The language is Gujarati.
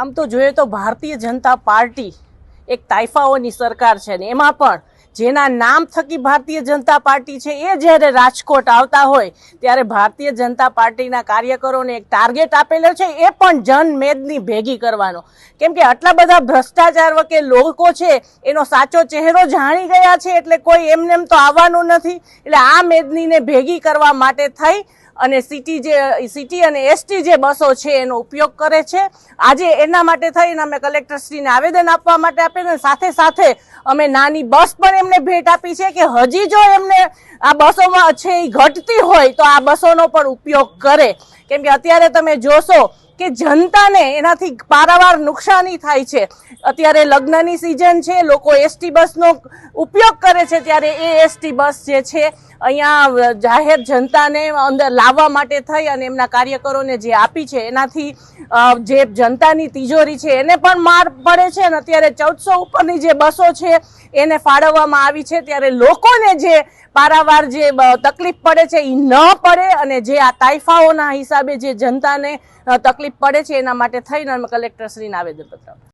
આમ તો જોઈએ તો ભારતીય જનતા પાર્ટી એક તાઇફાઓની સરકાર છે ને એમાં પણ જેના નામ થકી ભારતીય જનતા પાર્ટી છે એ જ્યારે રાજકોટ આવતા હોય ત્યારે ભારતીય જનતા પાર્ટીના કાર્યકરોને એક ટાર્ગેટ આપેલો છે એ પણ જનમેદની ભેગી કરવાનો. કેમ કે આટલા બધા ભ્રષ્ટાચાર વકે લોકો છે એનો સાચો ચહેરો જાણી ગયા છે એટલે કોઈ એમને એમ તો આવવાનું નથી. એટલે આ મેદનીને ભેગી કરવા માટે થઈ અને સિટી જે સિટી અને એસટી જે બસો છે એનો ઉપયોગ કરે છે. આજે એના માટે થઈને અમે કલેક્ટરશ્રીને આવેદન આપવા માટે આપીને સાથે સાથે અમે નાની બસ પણ એમને ભેટ આપી છે કે હજી જો એમને આ બસોમાં છે એ ઘટતી હોય તો આ બસોનો પણ ઉપયોગ કરે. કેમ કે અત્યારે તમે જોશો કે જનતાને એનાથી પારાવાર નુકસાની થાય છે. અત્યારે લગ્નની સિઝન છે લોકો એસટી બસનો ઉપયોગ કરે છે ત્યારે એ એસટી બસ જે છે અહીંયા જાહેર જનતાને અંદર લાવવા માટે થઈ અને એમના કાર્યકરોને જે આપી છે એનાથી જે જનતાની તિજોરી છે એને પણ માર પડે છે અને અત્યારે ચૌદસો ઉપરની જે બસો છે એને ફાળવવામાં આવી છે ત્યારે લોકોને જે પારાવાર જે તકલીફ પડે છે એ ન પડે અને જે આ તાઇફાઓના હિસાબે જે જનતાને અ, પડે છે એના માટે થઈને અમે કલેક્ટરશ્રીને આવેદનપત્ર.